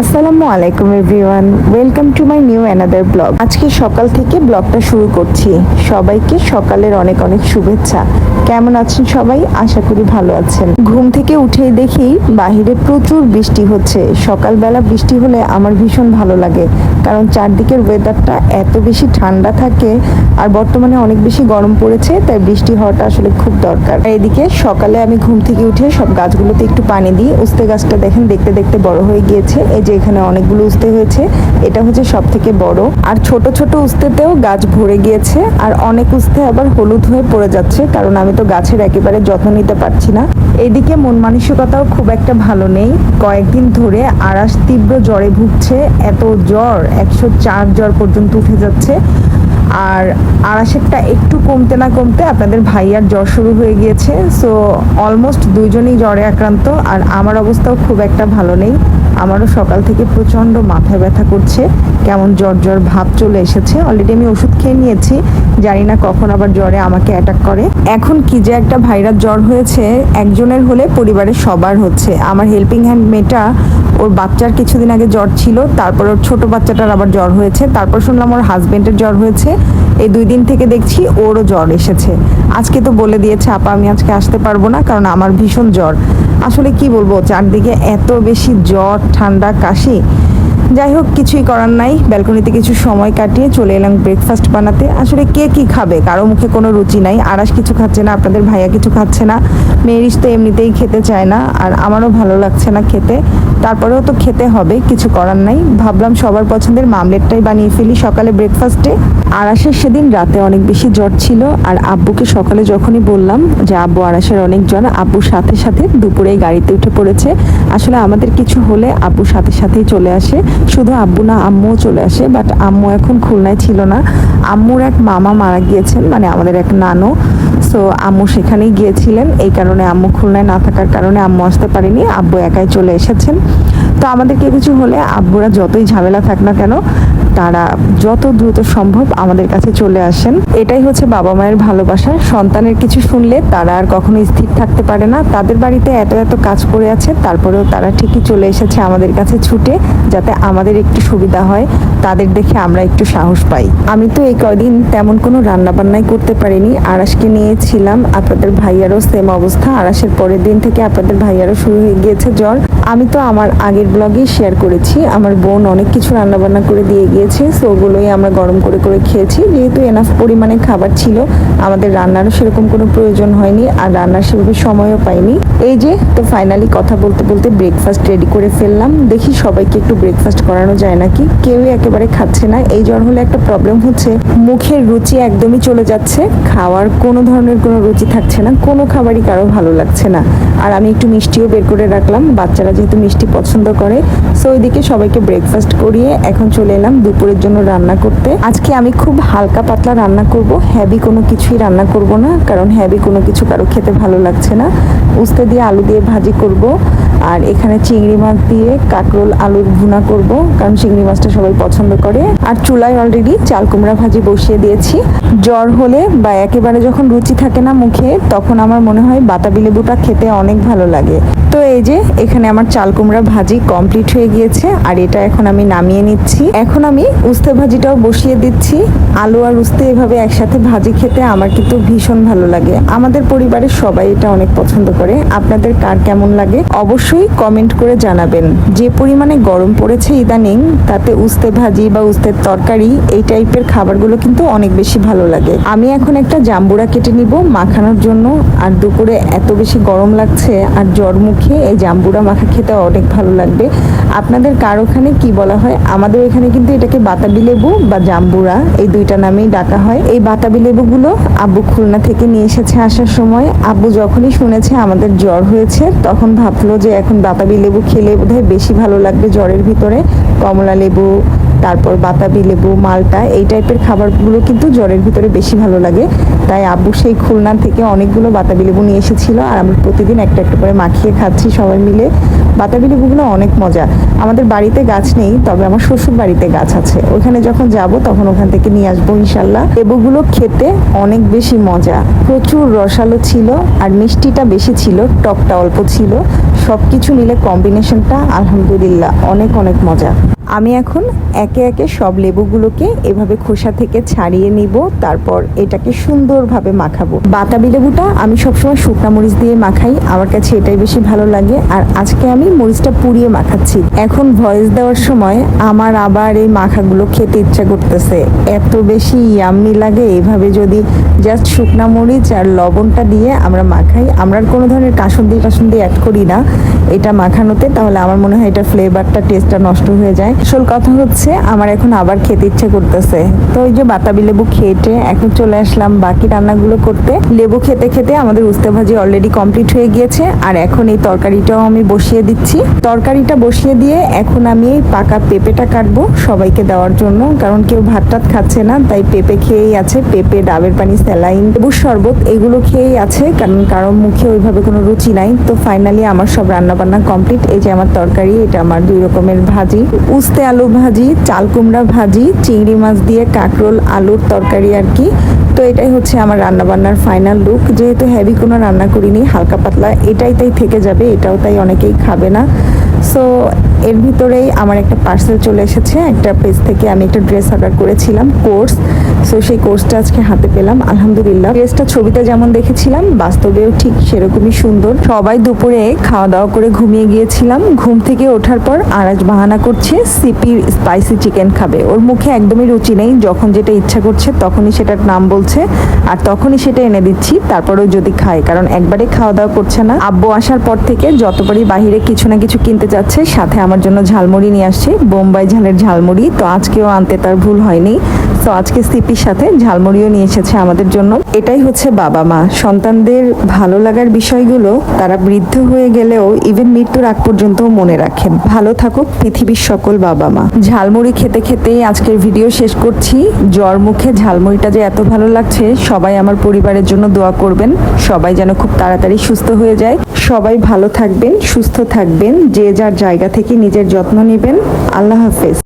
আসসালামু আলাইকুম everyone welcome to my new another blog আজকে সকাল থেকে ব্লগটা শুরু করছি। সবাইকে সকালের অনেক অনেক শুভেচ্ছা। কেমন আছেন সবাই? আশা করি ভালো আছেন। ঘুম থেকে উঠেই দেখি বাহিরে প্রচুর বৃষ্টি হচ্ছে। সকালবেলা বৃষ্টি হলে আমার ভীষণ ভালো লাগে। কারণ চারদিকের ওয়েদারটা এত বেশি ঠান্ডা থাকে আর বর্তমানে অনেক বেশি গরম পড়েছে, তাই বৃষ্টি হওয়াটা আসলে খুব দরকার। এদিকে সকালে আমি ঘুম থেকে উঠে সব গাছগুলোতে একটু পানি দিই। উস্তে গাছটা দেখেন দেখতে দেখতে বড় হয়ে গিয়েছে। যে এখানে অনেকগুলো উস্তে হয়েছে, এটা হচ্ছে সব থেকে বড়। আর ছোট ছোট উস্তেতেও গাছ ভরে গিয়েছে, আর অনেক উস্তে আবার হলুদ হয়ে পড়ে যাচ্ছে, কারণ আমি তো গাছের একেবারে যত্ন নিতে পারছি না। এদিকে মন মানসিকতাও খুব একটা ভালো নেই। কয়েকদিন ধরে আরাস তীব্র জ্বরে ভুগছে, এত জ্বর, একশো চার জ্বর পর্যন্ত উঠে যাচ্ছে। আর আড়াশেরটা একটু কমতে না কমতে আপনাদের ভাইয়ার জ্বর শুরু হয়ে গিয়েছে, সো অলমোস্ট দুইজনেই জ্বরে আক্রান্ত, আর আমার অবস্থাও খুব একটা ভালো নেই। আমারও সকাল থেকে প্রচণ্ড মাথা ব্যথা করছে। কেমন জ্বর জ্বর ভাব চলে এসেছে। অলরেডি আমি ওষুধ খেয়ে নিয়েছি। জানি না কখন আবার জ্বরে আমাকে অ্যাটাক করে। এখন কি যে একটা ভাইরাস জ্বর হয়েছে, একজনের হলে পরিবারের সবার হচ্ছে। আমার হেল্পিং হ্যান্ড মেয়েটা, ওর বাচ্চার কিছুদিন আগে জ্বর ছিল, তারপর ওর ছোট বাচ্চাটার আবার জ্বর হয়েছে। তারপর শুনলাম ওর হাজবেন্ডের জ্বর হয়েছে। এই দুই দিন থেকে দেখছি ওরও জ্বর এসেছে। আজকে তো বলে দিয়েছে, আপা, আমি আজকে আসতে পারব না, কারণ আমার ভীষণ জ্বর। আসলে কি বলব, চারদিকে এত বেশি জ্বর, ঠান্ডা, কাশি। যাই হোক, কিছুই করার নাই। ব্যালকনিতে কিছু সময় কাটিয়ে চলে এলাম ব্রেকফাস্ট বানাতে। আসলে কে কি খাবে? কারও মুখে কোনো রুচি নাই। আরাস কিছু খাচ্ছে না, আপনাদের ভাইয়া কিছু খাচ্ছে না। মেয়েরিস তো এমনিতেই খেতে চায় না, আর আমারও ভালো লাগছে না খেতে। তারপরেও তো খেতে হবে, কিছু করার নাই। ভাবলাম সবার পছন্দের মামলেটটাই বানিয়ে ফেলি সকালে ব্রেকফাস্টে আরাসের সেদিন রাতে অনেক বেশি জ্বর ছিল আর আব্বুকে সকালে যখনই বললাম যে, আব্বু আরাসের অনেক জ্বর আব্বুর সাথে সাথে দুপুরেই গাড়িতে উঠে পড়েছে। আসলে আমাদের কিছু হলে আব্বুর সাথে সাথেই চলে আসে। শুধু আব্বু না, আম্মুও চলে আসে বাট আম্মু এখন খুলনায় ছিল না। আম্মুর এক মামা মারা গিয়েছেন মানে আমাদের এক নানু। সো আম্মু সেখানেই গিয়েছিলেন। এই কারণে আম্মু খুলনায় না থাকার কারণে আম্মু আসতে পারেনি। আব্বু একাই চলে এসেছেন। তো আমাদেরকে কিছু হলে আব্বুরা যতই ঝামেলা থাক না কেন, তারা যত দ্রুত সম্ভব আমাদের কাছে চলে আসেন। এটাই হচ্ছে বাবা মায়ের ভালোবাসা। সন্তানের কিছু শুনলে তারা আর কখনো স্থির থাকতে পারে না। তাদের বাড়িতে এত এত কাজ করে আছে, তারপরেও তারা ঠিকই চলে এসেছে আমাদের কাছে ছুটে, যাতে আমাদের একটু সুবিধা হয়। তাদের দেখে আমরা একটু সাহস পাই। আমি তো এই কদিন তেমন কোনো রান্না বান্নাই করতে পারিনি। আরাসকে নিয়েছিলাম। আপনাদের ভাইয়ারও সেম অবস্থা। আরাসের পরের দিন থেকে আপনাদের ভাইয়ারও শুরু হয়ে গিয়েছে জ্বর। আমি তো আমার আগের ব্লগেই শেয়ার করেছি। আমার বোন অনেক কিছু রান্না বান্না করে দিয়ে গিয়েছে। সো ওগুলোই আমরা গরম করে করে খেয়েছি। যেহেতু এনাফ পরিমাণে খাবার ছিল, আমাদের রান্নারও সেরকম কোনো প্রয়োজন হয়নি। আর রান্নার সেভাবে সময়ও পাইনি। এই যে, তো ফাইনালি কথা বলতে বলতে ব্রেকফাস্ট রেডি করে ফেললাম। দেখি সবাইকে একটু ব্রেকফাস্ট করানো যায় নাকি? কেউই একেবারে খাচ্ছে না। এই জ্বর হলে একটা প্রবলেম হচ্ছে, মুখের রুচি একদমই চলে যাচ্ছে, খাওয়ার কোনো ধরনের কোনো রুচি থাকছে না, কোনো খাবারই কারও ভালো লাগছে না। আর আমি একটু মিষ্টিও বের করে রাখলাম, বাচ্চারা যেহেতু মিষ্টি পছন্দ করে সো ওইদিকে সবাইকে ব্রেকফাস্ট করিয়ে এখন চলে এলাম দুপুরের জন্য রান্না করতে। আজকে আমি খুব হালকা পাতলা রান্না করব হ্যাভি কোনো কিছুই রান্না করব না, কারণ হ্যাভি কোনো কিছু কারও খেতে ভালো লাগছে না। উস্তে দিয়ে আলু দিয়ে ভাজি করব আর এখানে চিংড়ি মাছ দিয়ে কাকরোল আলুর ভুনা করব, কারণ চিংড়ি মাছটা সবাই পছন্দ করে। আর চুলায় অলরেডি চাল কুমড়া ভাজি বসিয়ে দিয়েছি। জ্বর হলে বা একেবারে যখন রুচি থাকে না মুখে, তখন আমার মনে হয় বাতাবি লেবুটা খেতে অনেক ভালো লাগে। তো এই যে এখানে আমার চাল কুমড়া ভাজি কমপ্লিট হয়ে গিয়েছে, আর এটা এখন আমি নামিয়ে নিচ্ছি। এখন আমি উস্তে ভাজিটাও বসিয়ে দিচ্ছি। আলু আর উস্তে এভাবে একসাথে ভাজি খেতে আমার কিন্তু ভীষণ ভালো লাগে। আমাদের পরিবারের সবাই এটা অনেক পছন্দ করে। আপনাদের কার কেমন লাগে অবশ্যই কমেন্ট করে জানাবেন। যে পরিমাণে গরম পড়েছে ইদানিং, তাতে উস্তে ভাজি বা উস্তের তরকারি এই টাইপের খাবারগুলো কিন্তু অনেক বেশি ভালো লাগে। আমি এখন একটা জাম্বুরা কেটে নিব মাখানোর জন্য। আর দুপুরে এত বেশি গরম লাগছে, আর জ্বর মুখে, এই জাম্বুরা মাখা খেতে অনেক ভালো লাগবে। আপনাদের কার ওখানে কি বলা হয়? আমাদের এখানে কিন্তু এটাকে বাতাবি লেবু বা জাম্বুরা, এই দুইটা নামেই ডাকা হয়। এই বাতাবি লেবুগুলো আব্বু খুলনা থেকে নিয়ে এসেছে আসার সময়। আব্বু যখনই শুনেছে আমাদের জ্বর হয়েছে, তখন ভাবলো যে এখন বাতাবি লেবু খেলে বোধহয় বেশি ভালো লাগবে জ্বরের ভিতরে। কমলা লেবু তারপর বাতাবি, লেবু, মালটা, এই টাইপের খাবারগুলো কিন্তু জ্বরের ভিতরে বেশি ভালো লাগে। তাই আব্বু সেই খুলনা থেকে অনেকগুলো বাতাবি লেবু নিয়ে এসেছিল আর আমরা প্রতিদিন একটা একটা করে মাখিয়ে খাচ্ছি সবাই মিলে। বাতাবি লেবুগুলো অনেক মজা। আমাদের বাড়িতে গাছ নেই, তবে আমার শ্বশুর বাড়িতে গাছ আছে। ওখানে যখন যাব তখন ওখান থেকে নিয়ে আসব ইনশাল্লাহ। লেবুগুলো খেতে অনেক বেশি মজা। প্রচুর রসালো ছিল আর মিষ্টিটা বেশি ছিল, টকটা অল্প ছিল। সব কিছু মিলে কম্বিনেশনটা আলহামদুলিল্লাহ অনেক অনেক মজা। আমি এখন একে একে সব লেবুগুলোকে এভাবে খোসা থেকে ছাড়িয়ে নিব, তারপর এটাকে সুন্দরভাবে মাখাবো। বাতাবি লেবুটা আমি সবসময় শুকনা মরিচ দিয়ে মাখাই, আমার কাছে এটাই বেশি ভালো লাগে। আর আজকে আমি মরিচটা পুড়িয়ে মাখাচ্ছি। এখন ভয়েস দেওয়ার সময় আমার আবার এই মাখাগুলো খেতে ইচ্ছা করতেছে। এত বেশি ইয়াম্মি লাগে, এভাবে যদি জাস্ট শুকনা মরিচ আর লবণটা দিয়ে আমরা মাখাই, আমরা কোনো ধরনের কাসুন্দি টাসুন্দি অ্যাড করি না। এটা মাখানোতে, তাহলে আমার মনে হয় এটা ফ্লেভারটা টেস্টটা নষ্ট হয়ে যায়। আসল কথা হচ্ছে, আমার এখন আবার খেতে ইচ্ছে করতেছে। তো ওই যে বাতাবি লেবু খেটে এখন চলে আসলাম বাকি রান্নাগুলো করতে। লেবু খেতে খেতে আমাদের উস্তে ভাজি অলরেডি কমপ্লিট হয়ে গিয়েছে, আর এখন এই তরকারিটাও আমি বসিয়ে দিচ্ছি। তরকারিটা বসিয়ে দিয়ে এখন আমি এই পাকা পেঁপেটা কাটবো সবাইকে দেওয়ার জন্য, কারণ কেউ ভাত টাত খাচ্ছে না, তাই পেঁপে খেয়েই আছে, পেঁপে, ডাবের পানি, স্যালাইন লেবুর শরবত, এগুলো খেয়েই আছে, কারণ কারও মুখে ওইভাবে কোনো রুচি নাই। তো ফাইনালি আমার সব রান্না বান্না কমপ্লিট এই যে আমার তরকারি, এটা আমার দুই রকমের ভাজি। উস্তে আলু ভাজি, চাল কুমড়া ভাজি, চিংড়ি মাছ দিয়ে কাঁকরোল, আলুর তরকারি আর কি। তো এটাই হচ্ছে আমার রান্নাবান্নার ফাইনাল লুক যেহেতু হেভি কোনো রান্না করিনি, হালকা পাতলা, এটাই তাই থেকে যাবে, এটাও তাই অনেকেই খাবে না। সো এর ভিতরেই আমার একটা পার্সেল চলে এসেছে। একটা পেজ থেকে আমি একটা ড্রেস অর্ডার করেছিলাম কোর্স সো সেই কোর্সটা আজকে হাতে পেলাম, আলহামদুলিল্লাহ। ড্রেসটা ছবিতে যেমন দেখেছিলাম, বাস্তবেও ঠিক সেরকমই সুন্দর। সবাই দুপুরে খাওয়া দাওয়া করে ঘুমিয়ে গিয়েছিলাম। ঘুম থেকে ওঠার পর আরাজ বাহানা করছে সিপির স্পাইসি চিকেন খাবে। ওর মুখে একদমই রুচি নেই, যখন যেটা ইচ্ছা করছে তখনই সেটার নাম বলছে। আর তখনই সেটা এনে দিচ্ছি, তারপরেও যদি খায়। কারণ একবারে খাওয়া দাওয়া করছে না। আব্বু আসার পর থেকে যতবারই বাহিরে কিছু না কিছু কিনতে যাচ্ছে, সাথে আমার জন্য ঝালমুড়ি নিয়ে আসছে, বোম্বাই ঝালের ঝালমুড়ি। তো আজকেও আনতে তার ভুল হয়নি। তো আজকে সিপির সাথে ঝালমুড়িও নিয়ে এসেছে আমাদের জন্য। এটাই হচ্ছে বাবা মা। সন্তানদের ভালো লাগার বিষয়গুলো তারা বৃদ্ধ হয়ে গেলেও ইভেন মৃত্যুর আগ পর্যন্ত মনে রাখেন। ভালো থাকুক পৃথিবীর সকল বাবা মা। ঝালমুড়ি খেতে খেতেই আজকের ভিডিও শেষ করছি। জ্বর মুখে ঝালমুড়িটা যে এত ভালো লাগছে, সবাই আমার পরিবারের জন্য দোয়া করবেন। সবাই যেন খুব তাড়াতাড়ি সুস্থ হয়ে যায়। সবাই ভালো থাকবেন, সুস্থ থাকবেন। যে যার জায়গা থেকে নিজের যত্ন নেবেন। আল্লাহ হাফেজ।